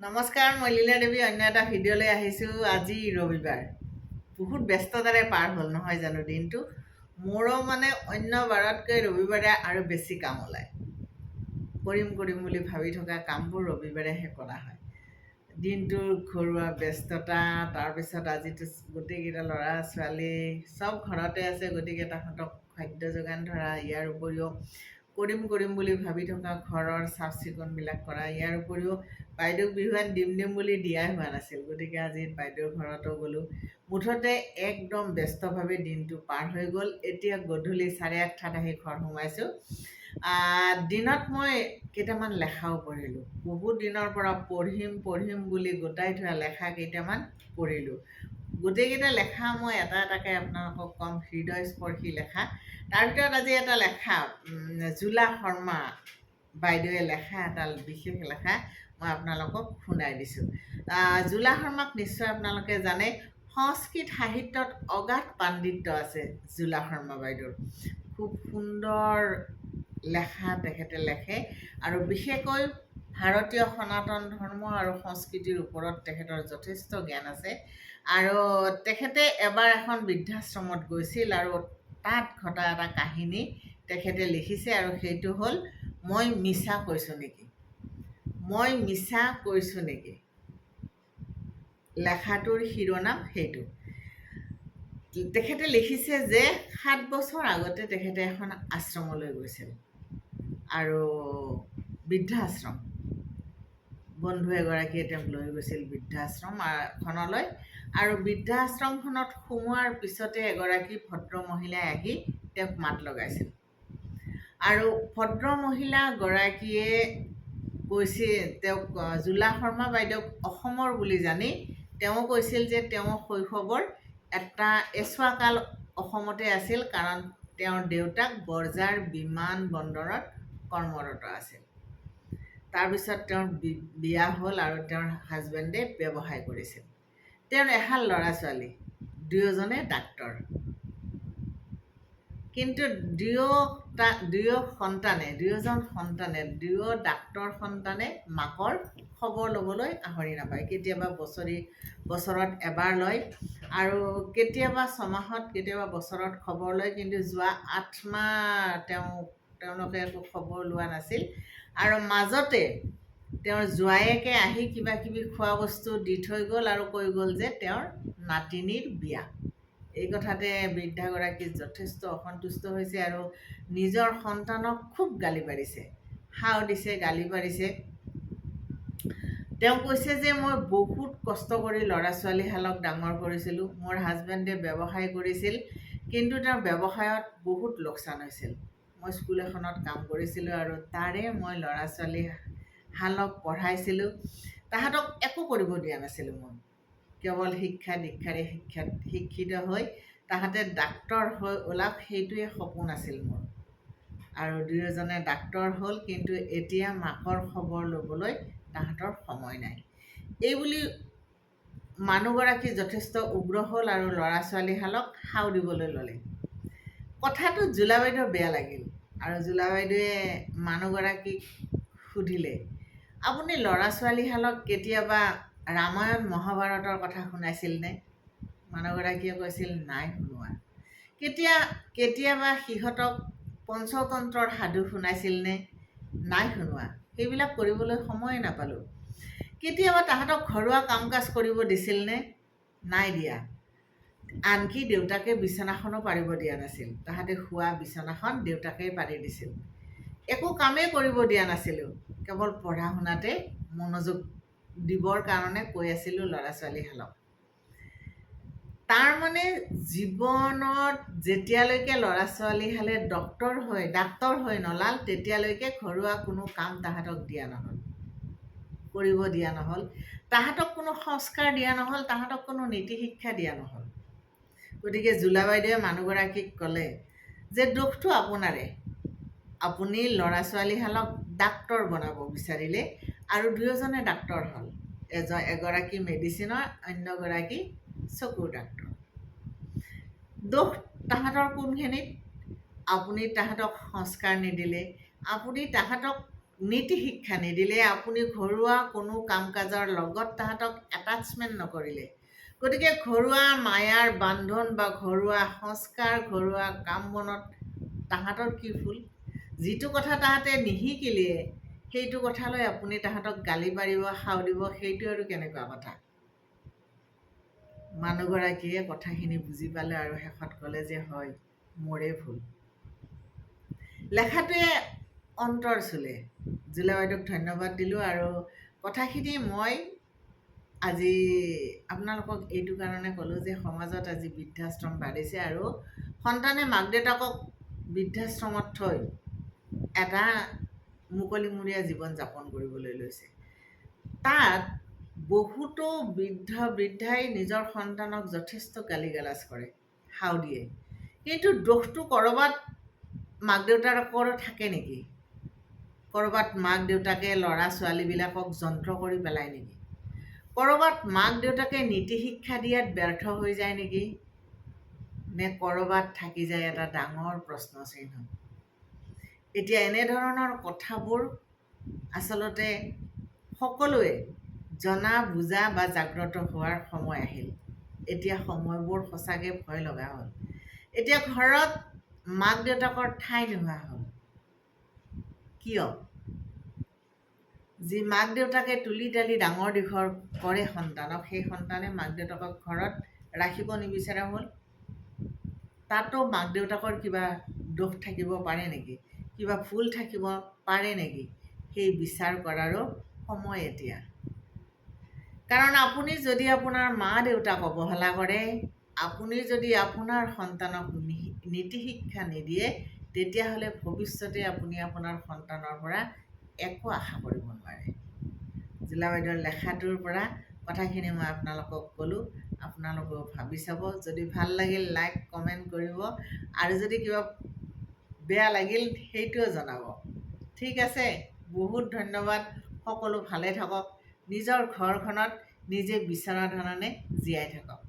নমস্কাৰ মই লীলা দেৱী অন্য এটা ভিডিঅ'লৈ আহিছোঁ আজি ৰবিবাৰ। বহুত ব্যস্ততাৰে পাৰ হ'ল নহয় জানো দিনটো? মোৰো মানে অন্য বাৰতকৈ ৰবিবাৰে আৰু বেছি কাম ওলায়। কৰিম কৰিম বুলি ভাবি থকা কামবোৰ ৰবিবাৰেহে কৰা হয়। দিনটোৰ ঘৰুৱা ব্যস্ততা তাৰপিছত আজিতো গোটেইকেইটা ল'ৰা ছোৱালী চব ঘৰতে আছে গতিকে তাহাঁতক খাদ্য যোগান ধৰা ইয়াৰ উপৰিও কৰিম কৰিম বুলি ভাবি থকা ঘৰৰ চাফ চিকুণবিলাক কৰা ইয়াৰ উপৰিও বাইদেউক বিহুৱান দিম দিম বুলি দিয়াই হোৱা নাছিল। গতিকে আজি বাইদেউৰ ঘৰতো গ'লোঁ। মুঠতে একদম ব্যস্তভাৱে দিনটো পাৰ হৈ গ'ল। এতিয়া গধূলি চাৰে আঠটাত আহি ঘৰ সোমাইছোঁ। দিনত মই কেইটামান লেখাও পঢ়িলোঁ। বহুত দিনৰ পৰা পঢ়িম পঢ়িম বুলি গোটাই থোৱা লেখা কেইটামান পঢ়িলোঁ। গোটেইকেইটা লেখা মই এটা এটাকৈ আপোনালোকক ক'ম হৃদয়স্পৰ্শী লেখা। তাৰ ভিতৰত আজি এটা লেখা জোলা শৰ্মা বাইদেৱে লেখা, এটা বিশেষ লেখা, মই আপোনালোকক শুনাই দিছোঁ। জোলা শৰ্মাক নিশ্চয় আপোনালোকে জানে, সংস্কৃত সাহিত্যত অগাধ পাণ্ডিত্য আছে জোলা শৰ্মা বাইদেউৰ। খুব সুন্দৰ লেখা তেখেতে লেখে আৰু বিশেষকৈ ভাৰতীয় সনাতন ধৰ্ম আৰু সংস্কৃতিৰ ওপৰত তেখেতৰ যথেষ্ট জ্ঞান আছে। আৰু তেখেতে এবাৰ এখন বৃদ্ধাশ্ৰমত গৈছিল আৰু তাত ঘটা এটা কাহিনী তেখেতে লিখিছে আৰু সেইটো হ'ল মই মিছা কৈছোঁ নেকি? মই মিছা কৈছোঁ নেকি? লেখাটোৰ শিৰোনাম সেইটো। তেখেতে লিখিছে যে সাত বছৰ আগতে তেখেতে এখন আশ্ৰমলৈ গৈছিল আৰু বৃদ্ধাশ্ৰম। বন্ধু এগৰাকীয়ে তেওঁক লৈ গৈছিল বৃদ্ধাশ্ৰমখনলৈ আৰু বৃদ্ধাশ্ৰমখনত সোমোৱাৰ পিছতে এগৰাকী ভদ্ৰ মহিলাই আহি তেওঁক মাত লগাইছিল। আৰু ভদ্ৰ মহিলাগৰাকীয়ে কৈছিল তেওঁক জোলা শৰ্মা বাইদেউক অসমৰ বুলি জানি তেওঁ কৈছিল যে তেওঁ শৈশৱৰ এটা এছোৱাকাল অসমতে আছিল কাৰণ তেওঁৰ দেউতাক বৰজাৰ বিমান বন্দৰত কৰ্মৰত আছিল। তাৰপিছত তেওঁৰ বিয়া হ'ল আৰু তেওঁৰ হাজবেণ্ডে ব্যৱসায় কৰিছিল। তেওঁৰ এহাল ল'ৰা ছোৱালী দুয়োজনে ডাক্তৰ। কিন্তু দুয়োটা দুয়ো সন্তানে দুয়োজন সন্তানে দুয়ো ডাক্তৰ সন্তানে মাকৰ খবৰ ল'বলৈ আহৰি নাপায়। কেতিয়াবা বছৰি বছৰত এবাৰ লয় আৰু কেতিয়াবা ছমাহত কেতিয়াবা বছৰত খবৰ লয় কিন্তু যোৱা আঠ মাহ তেওঁ তেওঁলোকে একো খবৰ লোৱা নাছিল। আৰু মাজতে তেওঁৰ জোৱায়েকে আহি কিবা কিবি খোৱা বস্তু দি থৈ গ'ল আৰু কৈ গ'ল যে তেওঁৰ নাতিনীৰ বিয়া। এই কথাতে বৃদ্ধাগৰাকী যথেষ্ট অসন্তুষ্ট হৈছে আৰু নিজৰ সন্তানক খুব গালি পাৰিছে। সাও দিছে গালি পাৰিছে। তেওঁ কৈছে যে মই বহুত কষ্ট কৰি ল'ৰা ছোৱালীহালক ডাঙৰ কৰিছিলোঁ। মোৰ হাজবেণ্ডে ব্যৱসায় কৰিছিল কিন্তু তেওঁৰ ব্যৱসায়ত বহুত লোকচান হৈছিল। মই স্কুল এখনত কাম কৰিছিলোঁ আৰু তাৰে মই ল'ৰা ছোৱালীহালক পঢ়াইছিলোঁ তাহাঁতক একো কৰিব দিয়া নাছিলোঁ মই। কেৱল শিক্ষা দীক্ষাৰে শিক্ষাত শিক্ষিত হৈ তাহাঁতে ডাক্তৰ হৈ ওলাওক সেইটোৱে সপোন আছিল মোৰ। আৰু দুয়োজনে ডাক্তৰ হ'ল কিন্তু এতিয়া মাকৰ খবৰ ল'বলৈ তাহাঁতৰ সময় নাই। এইবুলি মানুহগৰাকী যথেষ্ট উগ্ৰ হ'ল আৰু ল'ৰা ছোৱালীহালক সাও দিবলৈ ল'লে। কথাটো জোলা বাইদেউৰ বেয়া লাগিল আৰু জোলা বাইদেৱে মানুহগৰাকীক সুধিলে আপুনি ল'ৰা ছোৱালীহালক কেতিয়াবা ৰামায়ণ মহাভাৰতৰ কথা শুনাইছিলনে? মানুহগৰাকীয়ে কৈছিল নাই শুনোৱা। কেতিয়া কেতিয়াবা সিহঁতক পঞ্চতন্ত্ৰৰ সাধু শুনাইছিলনে? নাই শুনোৱা। সেইবিলাক কৰিবলৈ সময়ে নাপালোঁ। কেতিয়াবা তাহাঁতক ঘৰুৱা কাম কাজ কৰিব দিছিলনে? নাই দিয়া। আনকি দেউতাকে বিচনাখনো পাৰিব দিয়া নাছিল। তাহাঁতে শোৱা বিচনাখন দেউতাকেই পাৰি দিছিল। একো কামেই কৰিব দিয়া নাছিলোঁ। কেৱল পঢ়া শুনাতে মনোযোগ দিবৰ কাৰণে কৈ আছিলোঁ ল'ৰা ছোৱালীহালক তাৰমানে জীৱনত যেতিয়ালৈকে ল'ৰা ছোৱালীহালে ডক্তৰ হৈ ডাক্তৰ হৈ নলাল তেতিয়ালৈকে ঘৰুৱা কোনো কাম তাহাঁতক দিয়া নহ'ল। কৰিব দিয়া নহ'ল। তাহাঁতক কোনো সংস্কাৰ দিয়া নহ'ল তাহাঁতক কোনো নীতি শিক্ষা দিয়া নহ'ল। গতিকে জোলা বাইদেৱে মানুহগৰাকীক ক'লে যে দোষটো আপোনাৰে। আপুনি ল'ৰা ছোৱালীহালক ডাক্তৰ বনাব বিচাৰিলে আৰু দুয়োজনে ডাক্তৰ হ'ল। এজ এগৰাকী মেডিচিনৰ অন্যগৰাকী চকুৰ ডাক্তৰ। দোষ তাহাঁতৰ কোনখিনিত? আপুনি তাহাঁতক সংস্কাৰ নিদিলে আপুনি তাহাঁতক নীতি শিক্ষা নিদিলে আপুনি ঘৰুৱা কোনো কাম কাজৰ লগত তাহাঁতক এটাচমেণ্ট নকৰিলে। গতিকে ঘৰুৱা মায়াৰ বান্ধোন বা ঘৰুৱা সংস্কাৰ ঘৰুৱা কাম বনত তাহাঁতৰ কি ভুল? যিটো কথা তাহাঁতে নিশিকিলে সেইটো কথালৈ আপুনি তাহাঁতক গালি পাৰিব সাও দিব সেইটো আৰু কেনেকুৱা কথা? মানুহগৰাকীয়ে কথাখিনি বুজি পালে আৰু শেষত ক'লে যে হয় মোৰে ভুল। লেখাটোৱে অন্তৰ চুলে। জুলা বাইদেউক ধন্যবাদ দিলোঁ আৰু কথাখিনি মই আজি আপোনালোকক এইটো কাৰণে ক'লোঁ যে সমাজত আজি বৃদ্ধাশ্ৰম বাঢ়িছে আৰু সন্তানে মাক দেউতাকক বৃদ্ধাশ্ৰমত থৈ এটা মুকলিমূৰীয়া জীৱন যাপন কৰিবলৈ লৈছে। তাত বহুতো বৃদ্ধ বৃদ্ধাই নিজৰ সন্তানক যথেষ্ট গালি গালাজ কৰে সাও দিয়ে। কিন্তু দোষটো ক'ৰবাত মাক দেউতাকৰ থাকে নেকি? ক'ৰবাত মাক দেউতাকে ল'ৰা ছোৱালীবিলাকক যন্ত্ৰ কৰি পেলায় নেকি? ক'ৰবাত মাক দেউতাকে নীতি শিক্ষা দিয়াত ব্যৰ্থ হৈ যায় নেকি? নে ক'ৰবাত থাকি যায় এটা ডাঙৰ প্ৰশ্ন চিহ্ন এতিয়া এনেধৰণৰ কথাবোৰ আচলতে সকলোৱে জনা বুজা বা জাগ্ৰত হোৱাৰ সময় আহিল। এতিয়া সময়বোৰ সঁচাকৈ ভয় লগা হ'ল। এতিয়া ঘৰত মাক দেউতাকৰ ঠাই নোহোৱা হ'ল। কিয়? যি মাক দেউতাকে তুলি তালি ডাঙৰ দীঘল কৰে সন্তানক সেই সন্তানে মাক দেউতাকক ঘৰত ৰাখিব নিবিচৰা হ'ল। তাতো মাক দেউতাকৰ কিবা দোষ থাকিব পাৰে নেকি? কিবা ভুল থাকিব পাৰে নেকি? সেই বিচাৰ কৰাৰো সময় এতিয়া। কাৰণ আপুনি যদি আপোনাৰ মা দেউতাক অৱহেলা কৰে আপুনি যদি আপোনাৰ সন্তানক নীতি শিক্ষা নিদিয়ে তেতিয়াহ'লে ভৱিষ্যতে আপুনি আপোনাৰ সন্তানৰ পৰা একো আশা কৰিব নোৱাৰে। জিলা বাইদেউৰ লেখাটোৰ পৰা কথাখিনি মই আপোনালোকক ক'লোঁ। আপোনালোকেও ভাবি চাব। যদি ভাল লাগিল লাইক কমেণ্ট কৰিব। আৰু যদি কিবা বেয়া লাগিল সেইটোও জনাব। ঠিক আছে বহুত ধন্যবাদ সকলো ভালে থাকক। নিজৰ ঘৰখনত নিজে বিচৰা ধৰণে জীয়াই থাকক।